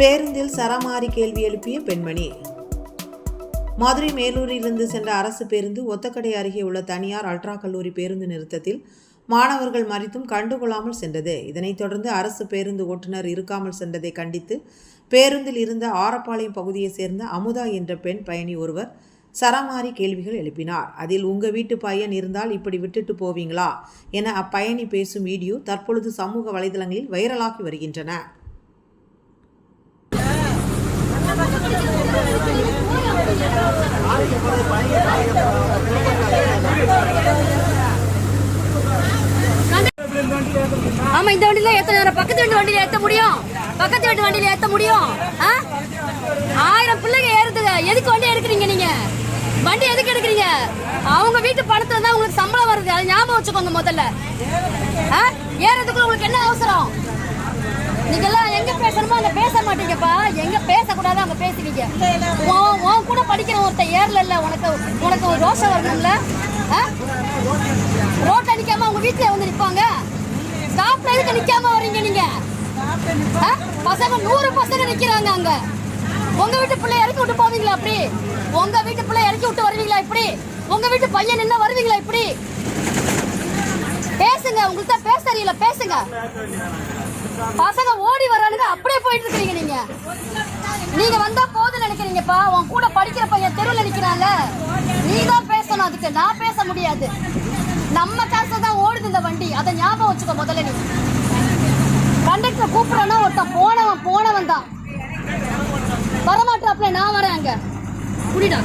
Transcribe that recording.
பேருந்தில் சரமாரி கேள்வி எழுப்பிய பெண்மணி. மதுரை மேலூரிலிருந்து சென்ற அரசு பேருந்து ஒத்தக்கடை அருகே உள்ள தனியார் அல்ட்ரா கல்லூரி பேருந்து நிறுத்தத்தில் மாணவர்கள் மறித்தும் கண்டுகொள்ளாமல் சென்றது. இதனைத் தொடர்ந்து அரசு பேருந்து ஓட்டுநர் இருக்காமல் சென்றதை கண்டித்து பேருந்தில் இருந்த ஆரப்பாளையம் பகுதியைச் சேர்ந்த அமுதா என்ற பெண் பயணி ஒருவர் சரமாரி கேள்விகள் எழுப்பினார். அதில் உங்க வீட்டு பையன் இருந்தால் இப்படி விட்டுட்டு போவீங்களா? என அப்பயணி பேசும் வீடியோ தற்பொழுது சமூக வலைதளங்களில் வைரலாகி வருகின்றன. ஆமா இந்த வண்டியில ஏத்த நேரம் பக்கத்து வீட்டு வண்டியில ஏத்த முடியும். பக்கத்து வீட்டு வண்டியில ஏத்த முடியும். ஆ? ஆயிரம் பிள்ளைங்க ஏறுதுங்க. எதுக்கு வண்டி எடுக்கிறீங்க நீங்க? வண்டி எதுக்கு எடுக்கிறீங்க? அவங்க வீட்டு பணத்துல தான் உங்களுக்கு சம்பளம் வருது. அது ஞாபகம் வச்சுக்கோங்க முதல்ல. ஆ? ஏறதுக்குள்ள உங்களுக்கு என்ன அவசரம்? நீங்க எல்லாம் எங்க பேசணுமோ அங்க பேச மாட்டீங்கப்பா. எங்க கூடாது அங்க பேசுவீங்க? உன் உன் கூட படிக்கிற ஒருத்தன் ஏர்ல இல்ல? உனக்கு உனக்கு ஒரு ரோஷம் வரணும்ல ரோட்ல நிக்காம உங்க வீட்டுல வந்து நிப்பாங்க? ஸ்டாப்ல எதுக்கு நிக்காம வர்றீங்க நீங்க? பசங்க நூறு பசங்க நிக்கிறாங்க அங்க. உங்க வீட்டு பிள்ளை இறக்கி விட்டு போவீங்களா அப்படி உங்க வீட்டு பிள்ளை இறக்கி விட்டு வருவீங்களா இப்படி? உங்க வீட்டு பையன் என்ன வருவீங்களா இப்படி? பேசுங்க உங்களுக்கு தான் பேச தெரியல பேசுங்க. பசங்க ஓடி வரானுங்க அப்படியே போயிட்டு இருக்கீங்க நீங்க. நீங்க வந்தா போதும் நினைக்கிறீங்கப்பா உன் கூட படிக்கிற பையன் தெருவில் நிக்கிறாங்க நீ தான் பேசணும் அதுக்கு நான் பேச முடியாது. நம்ம காசு தான் ஓடுது இந்த வண்டி. அதை ஞாபகம் வச்சுக்கோ முதல்ல நீ. கண்டக்டர் கூப்பிடறனா ஒருத்தன் போனவன் போனவன் தான் வரமாட்டாப்ல நான் வரேன் அங்க. குடிடா